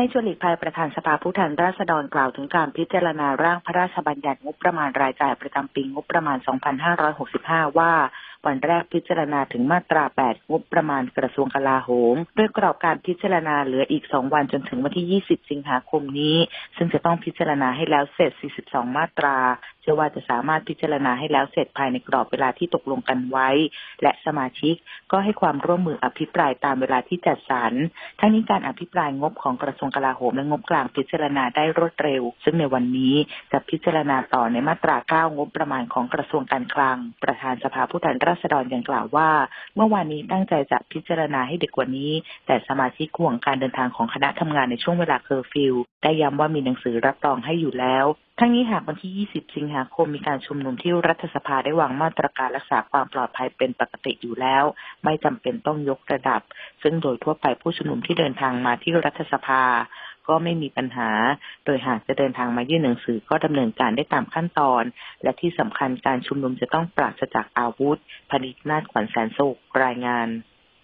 ในชวนหลีกภัยประธานสภาผู้แทนราษฎรกล่าวถึงการพิจารณาร่างพระราชบัญญัติงบประมาณรายจ่ายประจำปีงบประมาณ 2565 ว่าวันแรกพิจารณาถึงมาตรา 8 งบประมาณกระทรวงกลาโหมด้วยกรอบการพิจารณาเหลืออีก 2 วันจนถึงวันที่ 20 สิงหาคมนี้ ซึ่งจะต้องพิจารณาให้แล้วเสร็จ 42 มาตรา ชื่อว่าจะสามารถพิจารณาให้แล้วเสร็จภายในกรอบเวลาที่ตกลงกันไว้ และสมาชิกก็ให้ความร่วมมืออภิปรายตามเวลาที่จัดสรร ทั้งนี้การอภิปรายงบของกระทรวงกลาโหมและงบกลางพิจารณาได้รวดเร็ว ซึ่งในวันนี้จะพิจารณาต่อในมาตรา 9 งบประมาณของกระทรวงการคลัง ประธานสภาผู้แทนราษฎรยังกล่าวว่า เมื่อวานนี้ตั้งใจจะพิจารณาให้เด็กกว่านี้ แต่สมาชิกห่วงการเดินทางของคณะทำงานในช่วงเวลาเคอร์ฟิวได้ย้ำว่ามีหนังสือรับรองให้อยู่แล้ว ทั้งนี้หากวันที่ 20 สิงหาคมมีการชุมนุมที่รัฐสภาได้วางมาตรการรักษาความปลอดภัยเป็นปกติอยู่แล้ว ไม่จำเป็นต้องยกระดับ ซึ่งโดยทั่วไปผู้ชุมนุมที่เดินทางมาที่รัฐสภา ก็ไม่มีปัญหา โดยหากจะเดินทางมายื่นหนังสือก็ดำเนินการได้ตามขั้นตอน และที่สำคัญการชุมนุมจะต้องปราศจากอาวุธพนิษนาถขวัญแสนสุขรายงาน